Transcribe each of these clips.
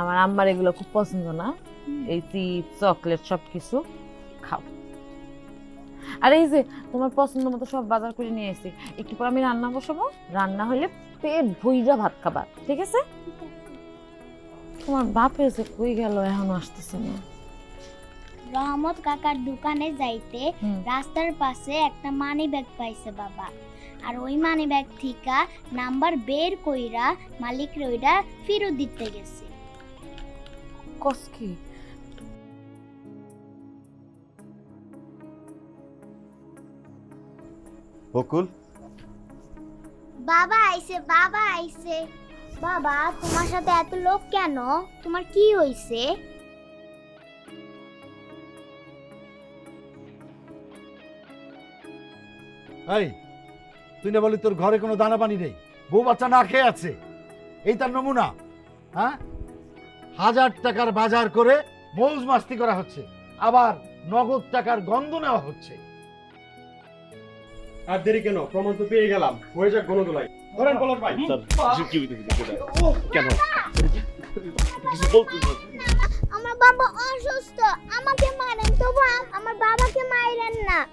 আমার আম্মার এগুলো খুব পছন্দ না। এই চিপ চকলেট সব কিছু খাও আর এই যে তোমার পছন্দ মতো সব বাজার করে নিয়ে এসেছি। একটু পর আমি রান্না বসাবো। রান্না হলে পেট ভুইরা ভাত খাবা ঠিক আছে? তোমার বাপ এসে কই গেল এখনও আসতেছে না। রহমত কাকার দোকানে যাইতে রাস্তার পাশে একটা মানি ব্যাগ পাইছে বাবা। আর ওই মানি ব্যাগ থেকে নাম্বার বের কইরা মালিক রইরা ফেরত দিতে গেছে। কস কি? বকুল? বাবা আইছে বাবা আইছে। বাবা তোমার সাথে এত লোক কেন? তোমার কি হইছে? এই তুই না বলি তোর ঘরে কোনো দানা পানি নেই? বউ বাচ্চা না খেয়ে আছে। এই তার নমুনা হ্যাঁ? হাজার টাকার বাজার করে মৌজ মাস্তি করা হচ্ছে। আবার নগদ টাকার গন্ধ নেওয়া হচ্ছে। আর দেরি কেন? প্রমাণ তো পেয়ে গেলাম। হয়ে যাক গণদোলাই। ধরেন পলাশ ভাই। কেন? আমার বাবা অসুস্থ। আমাকে মারেন তবু আম- আমার বাবাকে মাইরেন না।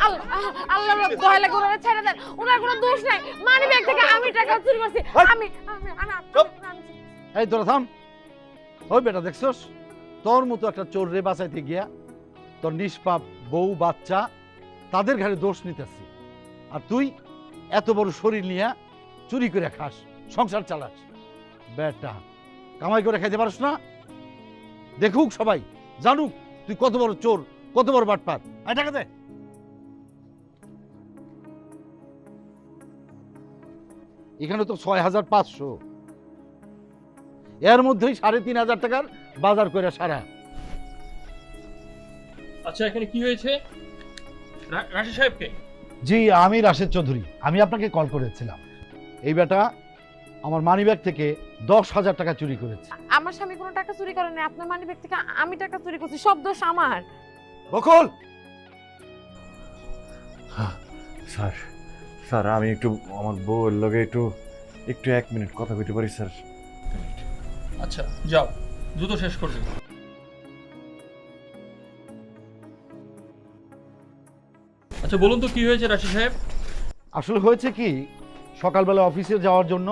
আল্লাহ আল্লাহ দয়া লাগে ছেড়ে দেন। ওনার কোনো দোষ নাই। মানি ব্যাগ থেকে আমি টাকা চুরি করছি। আমি আমি আমি আমি- এই তোরা থাম। ওই বেটা দেখছস? তোর মতো একটা চোর রে বাঁচাইতে গিয়া তোর নিষ্পাপ বউ, বাচ্চা, তাদের ঘাড়ে দোষ নিতেছি। আর তুই এত বড় শরীর নিয়ে চুরি করে খাস, সংসার চালাস। বেটা, কামাই করে খাইতে পারস না? দেখুক সবাই, জানুক তুই কত বড় চোর, কত বড় বাটপাত আয় টাকা দে। এখানে তো ছয় হাজার পাঁচশো। এর মধ্যেই সাড়ে তিন হাজার টাকার বাজার করে সারা। আচ্ছা এখানে কি হয়েছে? রা- রাশি সাহেবকে? জি আমি রাশেদ চৌধুরী। আমি আপনাকে কল করেছিলাম। এই বেটা আমার মানিব্যাগ থেকে দশ হাজার টাকা চুরি করেছে। আমার স্বামী কোনো টাকা চুরি করেনি আপনার মানি ব্যাগ থেকে আমি টাকা চুরি করছি সব দোষ আমার। বকুল! স্যার স্যার আমি একটু আমার বউয়ের লগে একটু একটু এক মিনিট কথা কইতে পারি স্যার? আচ্ছা যাও দ্রুত শেষ করবে। আচ্ছা বলুন তো কি হয়েছে রাশি সাহেব? আসলে হয়েছে কি সকালবেলা অফিসে যাওয়ার জন্য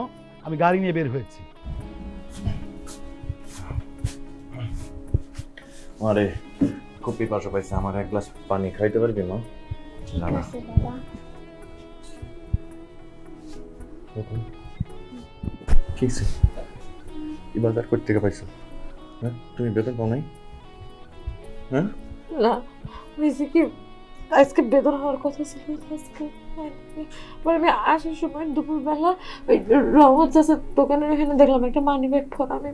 আমি গাড়ি নিয়ে বের হয়েছি। আরে খুব পিপাসা পাইছে আমার এক গ্লাস পানি খাইতে পারবি না না। না আছে। বাজার করতে থেকে পাইছো। হ্যাঁ? তুমি বেতন পাও নাই? হ্যাঁ? না হয়েছে কি আজকে বেদনা হওয়ার কথা ছিল আজকে। মানে আমি আসার সময় দুপুরবেলা ওই রহমত চাষের দোকানের এখানে দেখলাম একটা মানি ব্যাগ ফোন আমি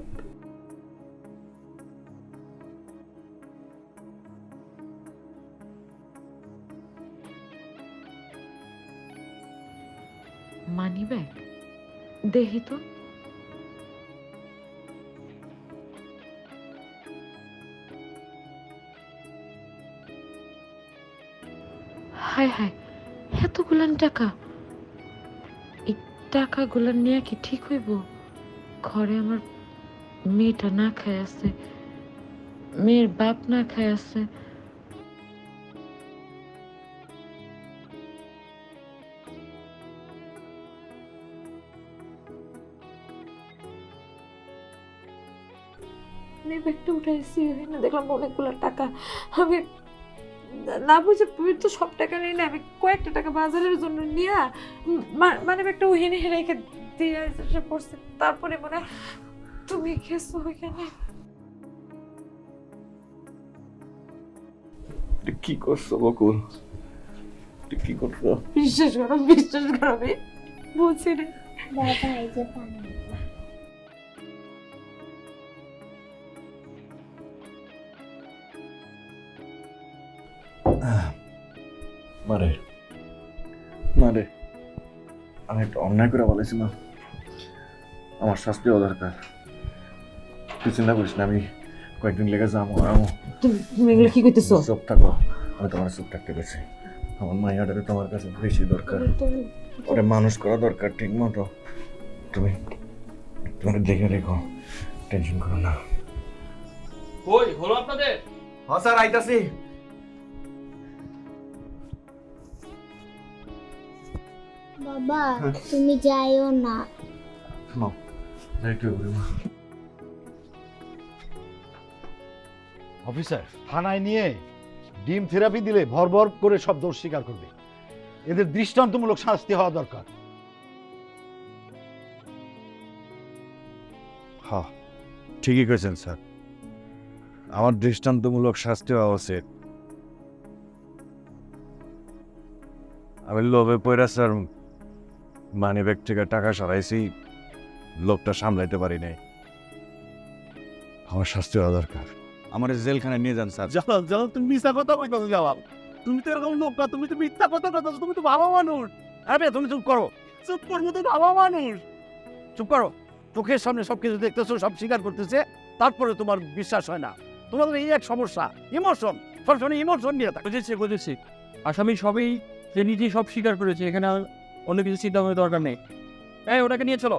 মানি ব্যাগ দেখি তো। হায় হায়, এতগুলান টাকা? এই টাকাগুলো নিয়ে কি ঠিক হইব? ঘরে আমার মেয়েটা না খায় আছে, মেয়ের বাপ না খায় আছে। ব্যাগটা উঠাইছি দেখলাম অনেকগুলো টাকা। আমি না- বুঝে তো সব টাকা নিই না আমি কয়েকটা টাকা বাজারের জন্য নিয়ে মানে একটা ওখানে রেখে দিয়ে পড়ছে তারপরে মনে হয় তুমি গেছো ওইখানে? কি করছ বকুল? কি করছ? বিশ্বাস করো বিশ্বাস করো বলছি না বাবা এই যে পানি। মারে মারে আমি একটা অন্যায় করে বলেছি না আমার শাস্তিও দরকার। তুই চিন্তা করিস না আমি কয়েকদিন লেগে যাব আমো তুমি তুমি এগুলো কি করতেছো? চুপ থাকো আমি তোমার চুপ থাকতে গেছি আমার মাইয়াটারে তোমার কাছে বেশি দরকার। ওটা মানুষ করা দরকার ঠিক মতো। তুমি তুমি দেখে রেখো টেনশন করো না। কই হলো আপনাদের? হ্যাঁ স্যার আইতাছি। বাবা তুমি যাইও না। শোনো একটু ঘুরে মা অফিসার থানায় নিয়ে ডিম থেরাপি দিলে ভর ভর করে সব দোষ স্বীকার করবে। এদের দৃষ্টান্তমূলক শাস্তি হওয়া দরকার। হ্যাঁ ঠিকই করেছেন স্যার। আমার দৃষ্টান্তমূলক শাস্তি হওয়া উচিত। আমি লোভে পড়া স্যার মানি ব্যাগ থেকে টাকা সরাইছি লোকটা সামলাইতে পারি নাই। আমার শাস্তি হওয়া দরকার আমার জেলখানায় নিয়ে যান স্যার। জালাল জালাল তুমি মিথ্যা কথা কইতাছো জালাল। তুমি তো এরকম লোক না তুমি তো মিথ্যা কথা কইতাছো তুমি তো ভালো মানুষ। আরে তুমি চুপ করো। চুপ করব তো ভালো মানুষ। চুপ করো। চোখের সামনে সব কিছু দেখতেছো সব স্বীকার করতেছে তারপরে তোমার বিশ্বাস হয় না। তোমাদের এই এক সমস্যা ইমোশন সবসময় ইমোশন নিয়ে থাকে। বুঝেছি বুঝেছি। আসামি সবই যে নিজেই সব স্বীকার করেছে এখানে অন্য কিছু চিন্তা করার দরকার নেই। হ্যাঁ ওটাকে নিয়ে চলো।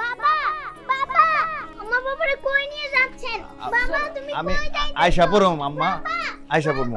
বাবা বাবা আমার বাবারে কই নিয়ে যাচ্ছেন? বাবা তুমি আমি কই যাইতেছো? আয়সা পড়ম আম্মা। আয়সা পড়ম